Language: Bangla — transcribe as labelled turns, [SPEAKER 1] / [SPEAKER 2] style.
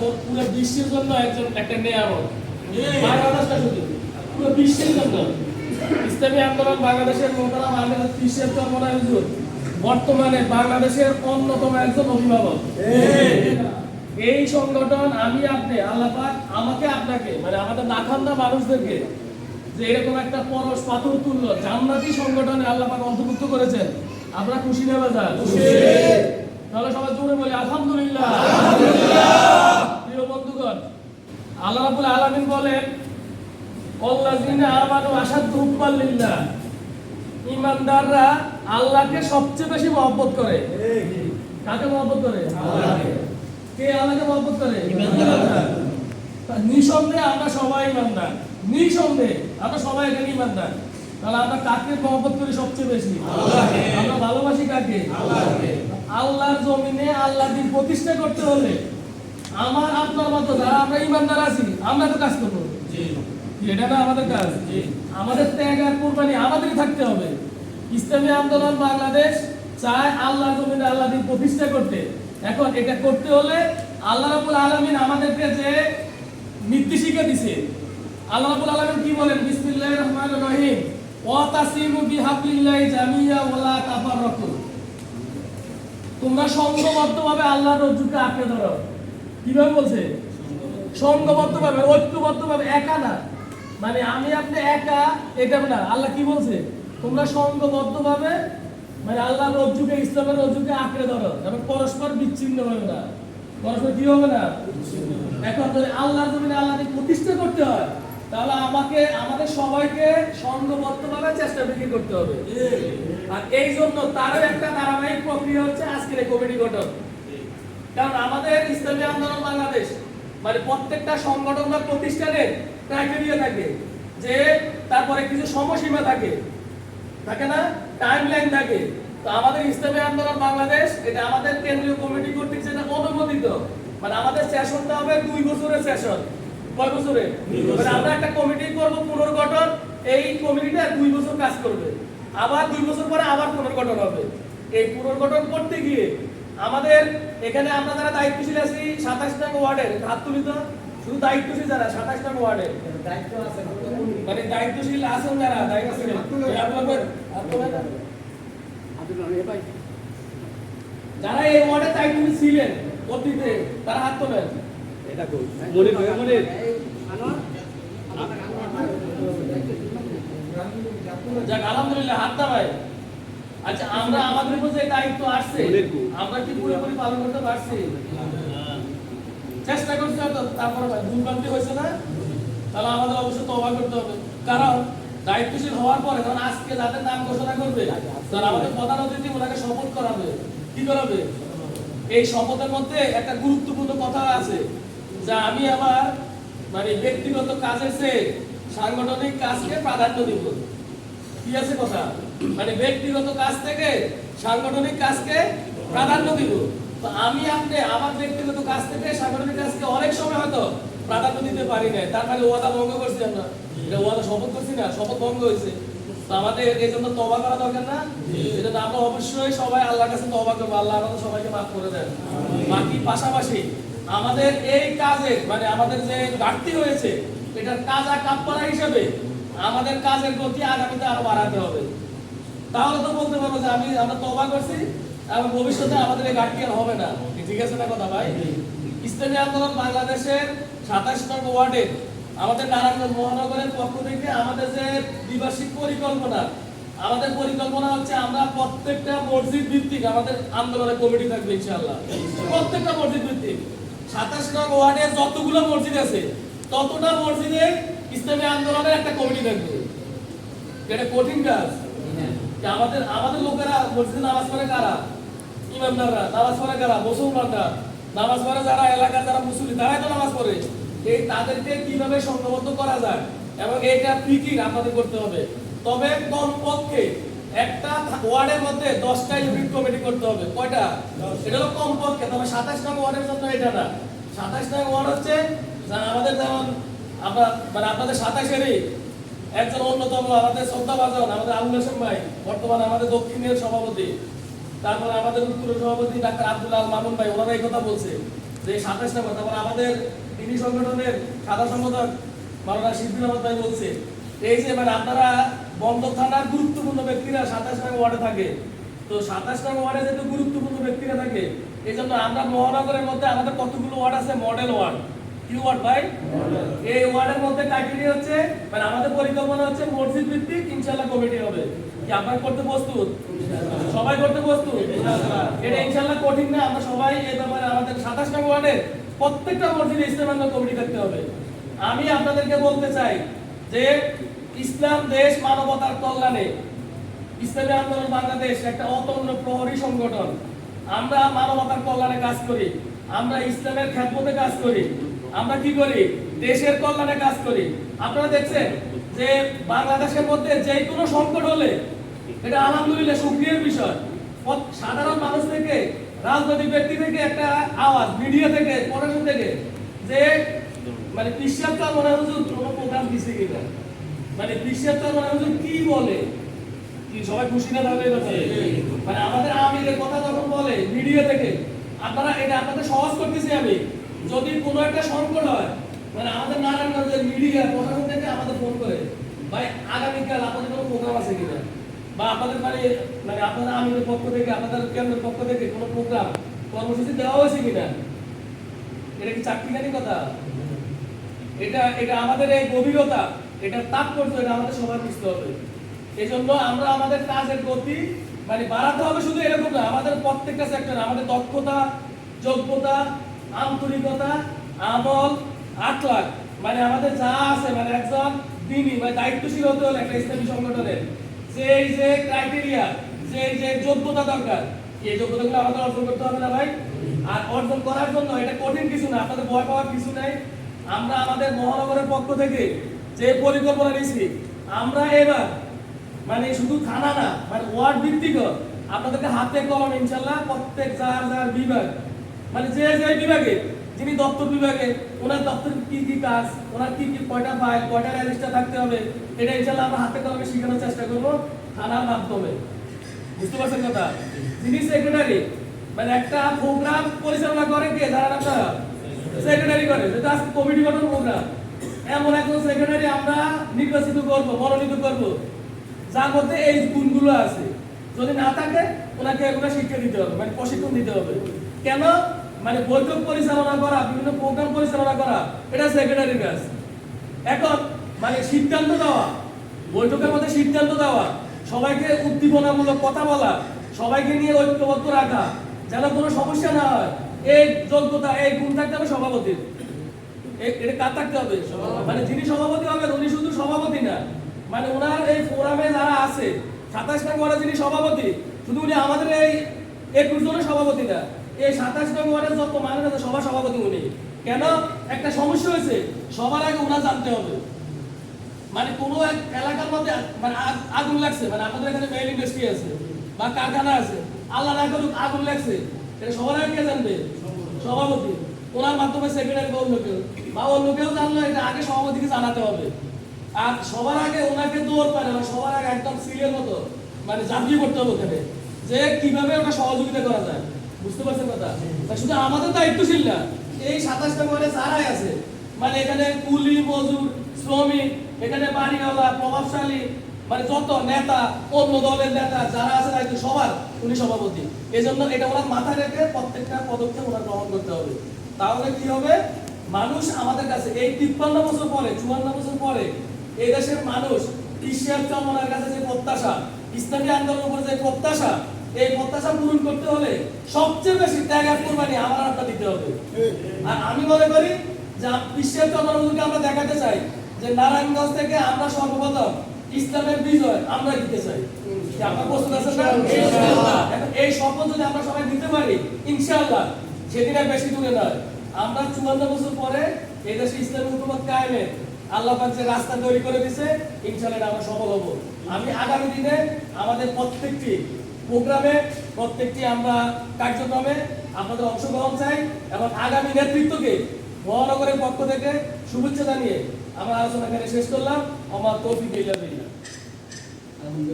[SPEAKER 1] পুরো বিশ্বের জন্য একজন একটা নিয়ামত বাংলাদেশ না শুধু। পুরো বিশ্বের জন্য। ইসলামী আন্দোলন বাংলাদেশের আহমেদ চরমনায় হুজুর। বর্তমানে বাংলাদেশের অন্যতম একজন অভিভাবক। এই। সংগঠন আমি আপনি আল্লাহ পাক আমাকে আপনাকে মানে আমাদের নাখান্দা মানুষদেরকে যে এরকম একটা পরশ পাথর তুল্য জান্নাতি সংগঠনে আল্লাহ পাক অন্তর্ভুক্ত করেছেন। আমরা খুশি নেবে যান তাহলে সবাই জোরে বলি আলহামদুলিল্লাহ। প্রিয় বন্ধুগণ আল্লাহ রাব্বুল আলামিন বলেন আল্লাযিনা আমানু আশাদ্দু হুব্বাল লিল্লাহ। ঈমানদাররা আল্লাহকে সবচেয়ে বেশি মহব্বত করে। কাকে মহব্বত করে? আল্লাহকে। কে আল্লাহকে মহব্বত করে? ঈমানদার নিঃসন্দেহে আমরা সবাই ঈমানদার। নিঃসন্দেহে আমরা সবাই এখানে ঈমানদার। তাহলে আমরা কাকে মহব্বত করি সবচেয়ে বেশি? আমরা ভালোবাসি কাকে? আল্লাহর জমিনে আল্লাহ দিন প্রতিষ্ঠা করতে হলে আমার আপনার মতো যারা আমরা ঈমানদার আছি আমরা তো কাজ করব। এটা না আমাদের কাজ? আমাদের ত্যাগ আর কোরবানি আমাদেরই থাকতে হবে। ইসলামী আন্দোলন বাংলাদেশ চায় আল্লাহ জমিনে আল্লাহ দিন প্রতিষ্ঠা করতে। এখন এটা করতে হলে আল্লাহ রাবুল আলমিন আমাদেরকে যে নির্দেশিকা দিছে। আল্লাহ রাবুল আলমিন কি বলেন? বিসমিল্লাহির রহমানির রহিম। ওয়াতাসিমু জামিয়া ওয়ালা তাফাররাকু। তোমরা সংঘবদ্ধভাবে আল্লাহর রজ্জুকে আঁকড়ে ধরো। কীভাবে বলছে? সংঘবদ্ধভাবে ঐক্যবদ্ধভাবে একা না। মানে আমি আপনি একা এটা না। আল্লাহ কি বলছে? তোমরা সংঘবদ্ধভাবে মানে আল্লাহর রজ্জুকে ইসলামের রজ্জুকে আঁকড়ে ধরো। এবং পরস্পর বিচ্ছিন্ন হবে না। পরস্পর কি হবে না? এখন আল্লাহর জমিনে আল্লাহকে প্রতিষ্ঠা করতে হয়। তাহলে আমাকে, আমাদের সবাইকে সংঘবদ্ধভাবে চেষ্টা বিক্রি করতে হবে। আর এই জন্য তারও একটা ধারাবাহিক প্রক্রিয়া হচ্ছে আজকের কমিটি গঠন। কারণ আমাদের ইসলামী আন্দোলন বাংলাদেশ মানে প্রত্যেকটা সংগঠন বা প্রতিষ্ঠানের ক্রাইটেরিয়া থাকে যে তারপরে কিছু সময়সীমা থাকে। থাকে না? টাইম লাইন থাকে। তো আমাদের ইসলামী আন্দোলন বাংলাদেশ, এটা আমাদের কেন্দ্রীয় কমিটি কর্তৃক যেটা অনুমোদিত। মানে আমাদের সেশনটা হবে দুই বছরের সেশন কয় বছরে? মানে আমরা একটা কমিটি করব পুনর্গঠন। এই কমিটিটা দুই বছর কাজ করবে। আবার দুই বছর পরে আবার পুনর্গঠন হবে। এই পুনর্গঠন করতে গিয়ে আমাদের এখানে আমরা যারা দায়িত্বশীল আছি সাতাশ নং ওয়ার্ডের হাত তুলি তো। শুধু দায়িত্বশীল যারা সাতাশ নং ওয়ার্ডের। মানে দায়িত্বশীল আছেন যারা দায়িত্বশীল? যারা এই ওয়ার্ডের দায়িত্বশীল ছিলেন অতীতে তারা হাত তোলেন।
[SPEAKER 2] মনির ভাই মনির।
[SPEAKER 1] যাক আলহামদুলিল্লাহ হাত দাবাই আচ্ছা আমরা আমাদের উপর যে দায়িত্ব আসছে আমরা কি পুরোপুরি পালন করতে পারছি? চেষ্টা করছি হয়তো তারপরে হয়েছে না? তাহলে আমাদের অবশ্যই তবা করতে হবে। কারণ দায়িত্বশীল হওয়ার পরে যখন আজকে যাদের নাম ঘোষণা করবে তারা আমাদের প্রধান অতিথি ওনাকে শপথ করাবে। কি করাবে? এই শপথের মধ্যে একটা গুরুত্বপূর্ণ কথা আছে যা আমি আমার মানে ব্যক্তিগত কাজের চেয়ে সাংগঠনিক কাজকে প্রাধান্য দিব। কি আছে কথা? মানে ব্যক্তিগত কাজ থেকে সাংগঠনিক কাজকে প্রাধান্য দিব। তো আমি আপনি আমার ব্যক্তিগত কাজ থেকে সাংগঠনিক কাজকে অনেক সময় হয়তো প্রাধান্য দিতে পারি না তার মানে ওয়াদা ভঙ্গ করছি আমরা। এটা ওয়াদা শপথ করছি না, শপথ ভঙ্গ হয়েছে। তো আমাদের এই জন্য তবা করা দরকার না? জন্য আমরা অবশ্যই সবাই আল্লাহর কাছে তবা করব। আল্লাহ আমাদের সবাইকে মাফ করে দেন। বাকি পাশাপাশি আমাদের এই কাজে মানে আমাদের যে ঘাটতি হয়েছে এটার কাজা কাপড়া হিসেবে আমাদের কাজের গতি আগামীতে আরও বাড়াতে হবে। তাহলে তো বলতে পারব যে আমি, আমরা তবা করছি এবং ভবিষ্যতে আমাদের এই ঘাটতি আর হবে না। ঠিক আছে না কথা ভাই? ইসলামী আন্দোলন বাংলাদেশের সাতাশ নং ওয়ার্ডে আমাদের নারায়ণগঞ্জ মহানগরের পক্ষ থেকে আমাদের যে দ্বিবার্ষিক পরিকল্পনা, আমাদের পরিকল্পনা হচ্ছে আমরা প্রত্যেকটা মসজিদ ভিত্তিক আমাদের আন্দোলনের কমিটি থাকবে ইনশাআল্লাহ। প্রত্যেকটা মসজিদ ভিত্তিক। সাতাশ নং ওয়ার্ডে যতগুলো মসজিদ আছে ততটা মসজিদে ইসলামী আন্দোলনের একটা কমিটি থাকবে। এটা কঠিন কাজ। আমাদের আমাদের লোকেরা মসজিদে নামাজ পড়ে কারা? ইমামদাররা নামাজ পড়ে কারা? মুসলমানরা। নামাজ পড়ে যারা এলাকার যারা মুসলিম তারাই তো নামাজ পড়ে। এই তাদেরকে কীভাবে সংঘবদ্ধ করা যায়? এবং এটা ফিকির আপনাদের করতে হবে? তবে কমপক্ষে একটা ওয়ার্ডের মধ্যে দশটা ইউনিট কমিটি করতে হবে। কয়টা? এটা হলো কমপক্ষে। তবে সাতাশ নং ওয়ার্ডের জন্য এটা না। সাতাশ নং ওয়ার্ড হচ্ছে আমাদের যেমন আমরা মানে আপনাদের সাতাশেরই একজন অন্যতম আমাদের শ্রদ্ধা বাজন আমাদের আবুল হাসান ভাই, বর্তমানে আমাদের দক্ষিণের সভাপতি। তারপরে আমাদের উত্তরের সভাপতি ডাক্তার আব্দুল আল মামুন ভাই ওনারা এই কথা বলছে যে সাতাশ নম্বর। তারপর আমাদের তিনি সংগঠনের সাদা সম্পাদক মাওলানা শিল্পী রহমত ভাই বলছে, এই যে মানে আপনারা বন্ধ থানার গুরুত্বপূর্ণ ব্যক্তিরা সাতাশ নম্বর ওয়ার্ডে থাকে। তো সাতাশ নম্বর ওয়ার্ডে যেহেতু গুরুত্বপূর্ণ ব্যক্তিরা থাকে এই জন্য আমরা মহানগরের মধ্যে আমাদের কতগুলো ওয়ার্ড আছে? Model word. কি ওয়ার্ড ভাই? এই ওয়ার্ডের মধ্যে ক্রাইটেরিয়া হচ্ছে মানে আমাদের পরিকল্পনা হচ্ছে মসজিদ ভিত্তিক ইনশাআল্লাহ কমিটি হবে। কি আপনারা করতে প্রস্তুত? সবাই করতে প্রস্তুত? এটা ইনশাআল্লাহ কঠিন না, আমরা সবাই এই ব্যাপারে আমাদের সাতাশ নম্বর ওয়ার্ডে প্রত্যেকটা মসজিদে ইসলাম কমিটি থাকতে হবে। আমি আপনাদেরকে বলতে চাই যে ইসলাম, দেশ, মানবতার কল্যাণে ইসলামী আন্দোলন বাংলাদেশ একটা অতন্য প্রহরী সংগঠন। আমরা মানবতার কল্যাণে কাজ করি, আমরা ইসলামের খ্যাতমতে কাজ করি, আমরা কি করি? দেশের কল্যাণে কাজ করি। আপনারা দেখছেন যে বাংলাদেশের মধ্যে যে কোনো সংকট হলে এটা আলহামদুলিল্লাহ সুক্রিয়ার বিষয়। সাধারণ মানুষ থেকে, রাজনৈতিক ব্যক্তি থেকে একটা আওয়াজ, মিডিয়া থেকে, প্রশাসন থেকে, যে মানে বিশ্বাসটা মনে হুজুর, কোনো প্রোগ্রাম দিছে কিনা? মানে বিশ্বাসটা মনে হুজুর কি বলে? কি, সবাই খুশি না তাহলে মানে আমাদের আমিরের কথা যখন বলে মিডিয়া থেকে। আপনারা এটা আপনাদের সহজ করতেছি আমি। যদি কোনো একটা সংকট হয় মানে আমাদের নারায়ণগঞ্জের মিডিয়া, প্রশাসন থেকে আমাদের ফোন করে, ভাই, আগামীকাল আপনাদের কোনো প্রোগ্রাম আছে কিনা? বা আপনাদের মানে মানে আপনাদের আমিরের পক্ষ থেকে, আপনাদের কেন্দ্রের পক্ষ থেকে কোনো প্রোগ্রাম কর্মসূচি দেওয়া হয়েছে কিনা? এটা কি চাকরিখানি কথা? এটা এটা আমাদের এই গভীরতা, এটা তাৎপর্য, এটা আমাদের সবার বুঝতে হবে। এই জন্য আমরা আমাদের কাজের গতি মানে বাড়াতে হবে শুধু এরকম না, আমাদের প্রত্যেকটা সেক্টর আমাদের দক্ষতা, যোগ্যতা, আন্তরিকতা, আমল, আখলাখ মানে আমাদের যা আছে মানে একজন দিনী মানে দায়িত্বশীল হতে হলে একটা ইসলামী সংগঠনের যে এই যে ক্রাইটেরিয়া যে এই যে যোগ্যতা দরকার, এই যোগ্যতাগুলো আমাদের অর্জন করতে হবে না ভাই। আর অর্জন করার জন্য এটা কঠিন কিছু না, আপনাদের ভয় পাওয়ার কিছু নাই। আমরা আমাদের মহানগরের পক্ষ থেকে যে পরিকল্পনা নিয়েছি, আমরা এবার মানে শুধু থানা না মানে ওয়ার্ড ভিত্তিক আপনাদেরকে হাতে কলম ইনশাল্লাহ প্রত্যেক যার যার বিভাগ মানে যে যে বিভাগে, যিনি দপ্তর বিভাগে, ওনার দপ্তর কি কি কাজ, ওনার কি কি কয়টা ফাইল কয়টা রেজিস্টার থাকতে হবে, এটা ইনশাল্লাহ আমরা হাতে কলমে শেখানোর চেষ্টা করব থানার মাধ্যমে। বুঝতে পারছেন কথা? যিনি সেক্রেটারি মানে একটা প্রোগ্রাম পরিচালনা করে কে? জানেন আপনারা সেক্রেটারি করে, যেটা কমিটি গঠন প্রোগ্রাম এমন একজন সেক্রেটারি আমরা নির্বাচিত করব, মনোনীত করব। যার মধ্যে এই গুণগুলো আছে। যদি না থাকে, ওনাকে এগুলো শিক্ষা দিতে হবে মানে প্রশিক্ষণ দিতে হবে। কেন? মানে বৈঠক পরিচালনা করা, বিভিন্ন প্রোগ্রাম পরিচালনা করা, এটা সেক্রেটারির কাজ। এখন মানে সিদ্ধান্ত দেওয়া, বৈঠকের মধ্যে সিদ্ধান্ত দেওয়া, সবাইকে উদ্দীপনামূলক কথা বলা, সবাইকে নিয়ে ঐক্যবদ্ধ রাখা, যেন কোনো সমস্যা না হয়। এই যোগ্যতা, এই গুণ থাকতে হবে সভাপতির। এটা কার থাকতে হবে? মানে যিনি সভাপতি হবেন, উনি শুধু সভাপতি না মানে ওনার এই ফোরামে যারা আছে সাতাশ নং ওয়ার্ডে যিনি সভাপতি, শুধু উনি আমাদের এই একুশ জনের সভাপতি না, এই সাতাশ নং ওয়ার্ডের যত মানুষ আছে, সবার সভাপতি উনি। কেন? একটা সমস্যা হয়েছে, সবার আগে ওনার জানতে হবে। মানে কোনো এক এলাকার মধ্যে মানে আগ- আগুন লাগছে মানে আমাদের এখানে মেইল ইন্ডাস্ট্রি আছে বা কারখানা আছে, আল্লাহ না করুক আগুন লাগছে এটা সবার আগে কে জানবে? সভাপতি। ওনার মাধ্যমে সেক্রেটারি বা অন্য কেউ, বা অন্য কেউ জানলে, এটা আগে সভাপতিকে জানাতে হবে। আর সবার আগে ওনাকে দৌড় পারে না সবার আগে একদম সিরিয়াল মতো মানে ঝাঁপিয়ে করতে হবে ওখানে, যে কীভাবে ওটা সহযোগিতা করা যায়। বুঝতে পারছেন কথা? শুধু আমাদের দায়িত্বশীল না, এই সাতাশটা মানে যারাই আছে মানে এখানে কুলি, মজুর, শ্রমিক, এখানে বাড়িওয়ালা, প্রভাবশালী মানে যত নেতা, অন্য দলের নেতা যারা আছে দায়িত্ব সবার, উনি সভাপতি। এই জন্য এটা ওনার মাথায় রেখে প্রত্যেকটা পদক্ষেপ ওনার গ্রহণ করতে হবে। তাহলে কি হবে? মানুষ আমাদের কাছে এই তিপ্পান্ন বছর পরে, চুয়ান্ন বছর পরে এই দেশের মানুষ ঈশ্বর চন্দ্রের কাছে যে প্রত্যাশা ইসলামী আন্দোলনের উপরে যে প্রত্যাশা, এই প্রত্যাশা পূরণ করতে হলে সবচেয়ে বেশি ত্যাগ আর কোরবানি আমার আপনার দিতে হবে। আর আমি মনে করি যে বিশ্বের জনগণকে আমরা দেখাতে চাই যে নারায়ণগঞ্জ থেকে আমরা সর্বপ্রথম ইসলামের বিজয় আমরা দিতে চাই। আছেন এই শপথ যদি আমরা সবাই দিতে পারি, ইনশাআল্লাহ। সেদিন আর বেশি দূরে নয়। আমরা চুয়ান্ন বছর পরে এই দেশে ইসলামী হুকুমত কায়েমে আল্লাহ পাক রাস্তা তৈরি করে দিছে, ইনশাআল্লাহ আমরা সফল হব। আমি আগামী দিনে আমাদের প্রত্যেকটি প্রোগ্রামে, প্রত্যেকটি আমরা কার্যক্রমে আপনাদের অংশগ্রহণ চাই এবং আগামী নেতৃত্বকে মহানগরের পক্ষ থেকে শুভেচ্ছা জানিয়ে আমরা আলোচনা এখানে শেষ করলাম। আমার তৌফিক ইল্লাহি